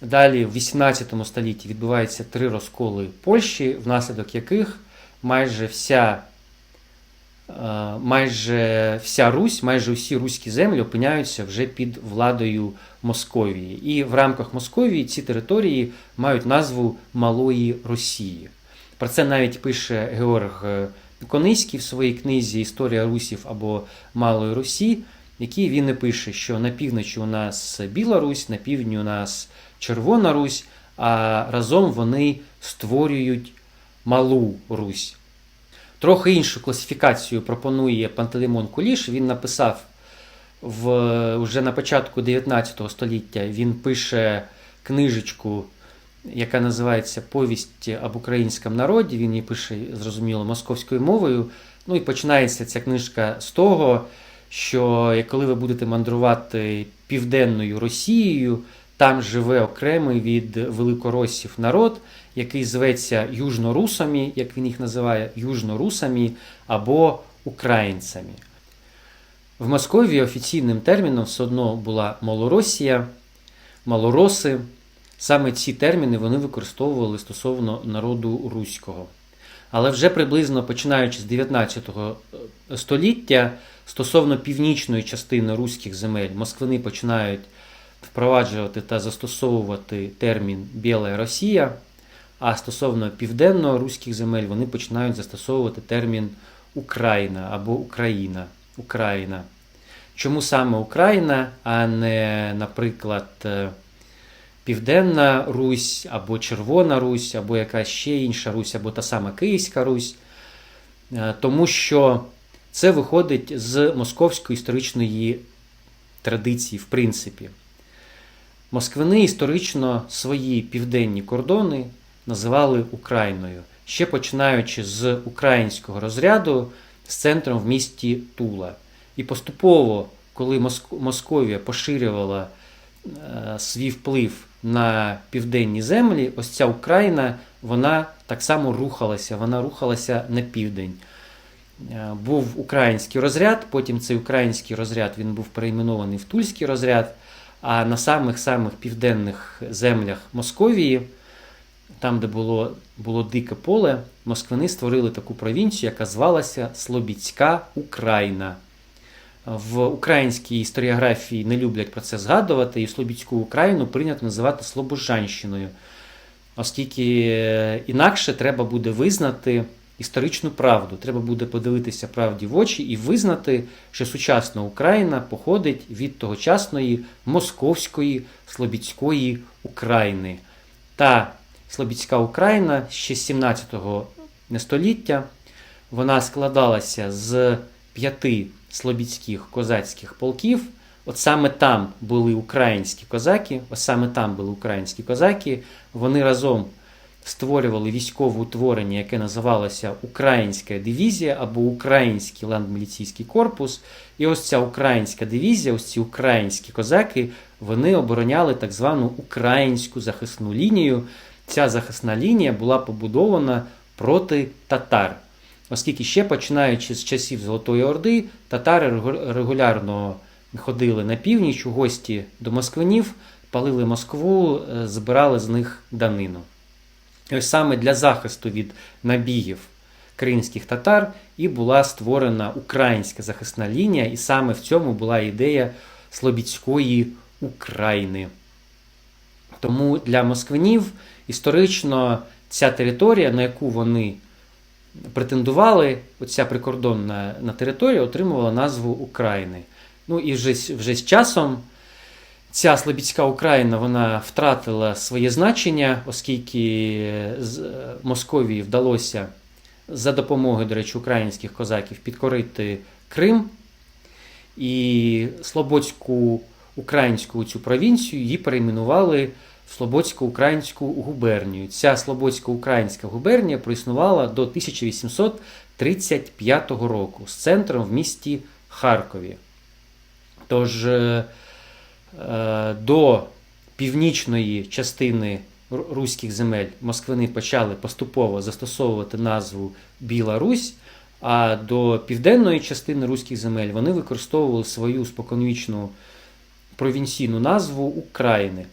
Далі в 18 столітті відбуваються три розколи Польщі, внаслідок яких майже вся, е, майже вся Русь, майже усі руські землі опиняються вже під владою Московії. І в рамках Московії ці території мають назву Малої Росії. Про це навіть пише Георг е, в своїй книзі Історія Русів або Малої Русі, в якій він і пише, що на півночі у нас Біла Русь, на півдні у нас Червона Русь, а разом вони створюють Малу Русь. Трохи іншу класифікацію пропонує Пантелеймон Куліш. Він написав в, вже на початку 19 століття, він пише книжечку, яка називається Повість об українському народі. Він її пише, зрозуміло, московською мовою. Ну і починається ця книжка з того, що коли ви будете мандрувати південною Росією, там живе окремий від великоросів народ, який зветься южнорусами, як він їх називає, южнорусами або українцями. В Московії офіційним терміном все одно була Малоросія, малороси. Саме ці терміни вони використовували стосовно народу руського. Але вже приблизно починаючи з 19 століття, стосовно північної частини руських земель, москвини починають впроваджувати та застосовувати термін Біла Росія, а стосовно південно-руських земель вони починають застосовувати термін Україна або Україна. Україна. Чому саме Україна, а не, наприклад, е, Південна Русь, або Червона Русь, або якась ще інша Русь, або та сама Київська Русь? Е, Тому що це виходить з московської історичної традиції, в принципі. Москвини історично свої південні кордони називали Україною, ще починаючи з українського розряду з центром в місті Тула. І поступово, коли Моск- Московія поширювала е, свій вплив на південні землі, ось ця Україна вона так само рухалася, вона рухалася на південь. Е, Був український розряд, потім цей український розряд він був перейменований в Тульський розряд. А на самих-самих південних землях Московії, там, де було, було дике поле, москвини створили таку провінцію, яка звалася Слобідська Україна. В українській історіографії не люблять про це згадувати, і Слобідську Україну прийнято називати Слобожанщиною, оскільки е, інакше треба буде визнати історичну правду. Треба буде подивитися правді в очі і визнати, що сучасна Україна походить від тогочасної московської Слобідської України. Та Слобідська Україна ще з 17 століття вона складалася з п'яти слобідських козацьких полків. От саме там були українські козаки, ось саме там були українські козаки. Вони разом створювали військове утворення, яке називалося Українська дивізія або Український ландміліційський корпус. І ось ця українська дивізія, ось ці українські козаки, вони обороняли так звану українську захисну лінію. Ця захисна лінія була побудована проти татар. Оскільки ще починаючи з часів Золотої Орди, татари регулярно ходили на північ у гості до москвинів, палили Москву, е, збирали з них данину. Саме для захисту від набігів кримських татар і була створена українська захисна лінія, і саме в цьому була ідея Слобідської України. Тому для москвинів історично ця територія, на яку вони претендували, оця прикордонна на територія отримувала назву України. Ну і вже, вже з часом ця Слобідська Україна вона втратила своє значення, оскільки е, Московії вдалося за допомогою, до речі, українських козаків підкорити Крим. І Слободську українську цю провінцію її перейменували в Слободсько-Українську губернію. Ця Слободсько-Українська губернія проіснувала до 1835 року з центром в місті Харкові. Тож е, е, до північної частини руських земель москвини почали поступово застосовувати назву Біла Русь, а до південної частини руських земель вони використовували свою споконвічну провінційну назву України.